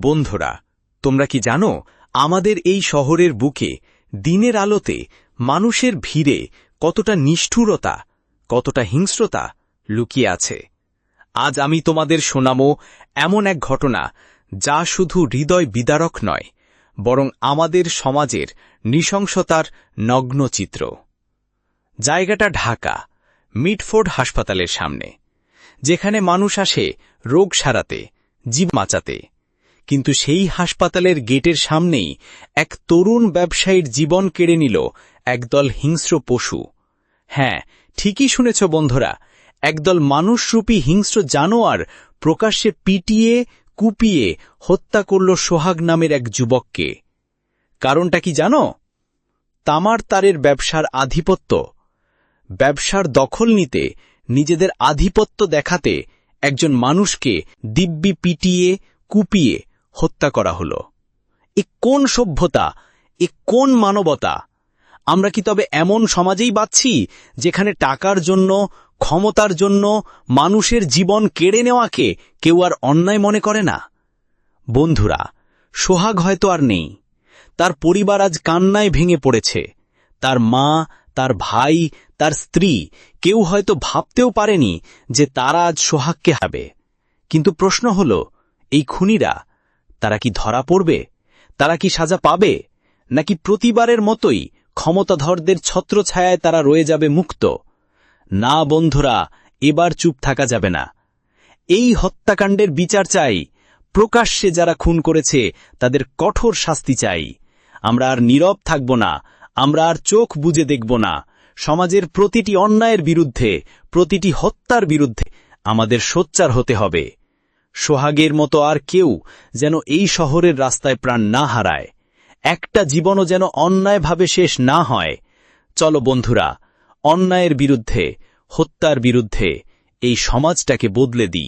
বন্ধুরা, তোমরা কি জানো, আমাদের এই শহরের বুকে, দিনের আলোতে, মানুষের ভিড়ে কতটা নিষ্ঠুরতা, কতটা হিংস্রতা লুকিয়ে আছে। আজ আমি তোমাদের শোনামো এমন এক ঘটনা যা শুধু হৃদয় বিদারক নয়, বরং আমাদের সমাজের নৃশংসতার নগ্ন চিত্র। জায়গাটা ঢাকা, মিটফোর্ড হাসপাতালের সামনে, যেখানে মানুষ আসে রোগ সারাতে, জীব বাঁচাতে। কিন্তু সেই হাসপাতালের গেটের সামনেই এক তরুণ ব্যবসায়ীর জীবন কেড়ে নিল একদল হিংস্র পশু। হ্যাঁ ঠিকই শুনেছ বন্ধুরা, একদল মানুষরূপী হিংস্র জানোয়ার প্রকাশ্যে পিটিয়ে, কুপিয়ে হত্যা করল সোহাগ নামের এক যুবককে। কারণটা কি জানো? তামার তারের ব্যবসার আধিপত্য। ব্যবসার দখল নিতে, নিজেদের আধিপত্য দেখাতে একজন মানুষকে দিব্যি পিটিয়ে, কুপিয়ে হত্যা করা হল। এ কোন সভ্যতা? এ কোন মানবতা? আমরা কি তবে এমন সমাজেই বাচ্ছি, যেখানে টাকার জন্য, ক্ষমতার জন্য, মানুষের জীবন কেড়ে নেওয়াকে কেউ আর অন্যায় মনে করে না? বন্ধুরা, সোহাগ হয়তো আর নেই। তার পরিবার আজ কান্নায় ভেঙে পড়েছে। তার মা, তার ভাই, তার স্ত্রী কেউ হয়তো ভাবতেও পারেনি যে তারা আজ সোহাগকে হাবে কিন্তু প্রশ্ন হল, এই খুনিরা তারা কি ধরা পড়বে? তারা কি সাজা পাবে? নাকি প্রতিবারের মতোই ক্ষমতাধরদের ছত্রছায়ায় তারা রয়ে যাবে মুক্ত? না বন্ধুরা, এবার চুপ থাকা যাবে না। এই হত্যাকাণ্ডের বিচার চাই। প্রকাশ্যে যারা খুন করেছে, তাদের কঠোর শাস্তি চাই। আমরা আর নীরব থাকব না। আমরা আর চোখ বুজে দেখব না। সমাজের প্রতিটি অন্যায়ের বিরুদ্ধে, প্রতিটি হত্যার বিরুদ্ধে আমাদের সোচ্চার হতে হবে। সোহাগের মতো আর কেউ যেন এই শহরের রাস্তায় প্রাণ না হারায়। একটা জীবনও যেন অন্যায়ভাবে শেষ না হয়। চলো বন্ধুরা, অন্যায়ের বিরুদ্ধে, হত্যার বিরুদ্ধে এই সমাজটাকে বদলে দিই।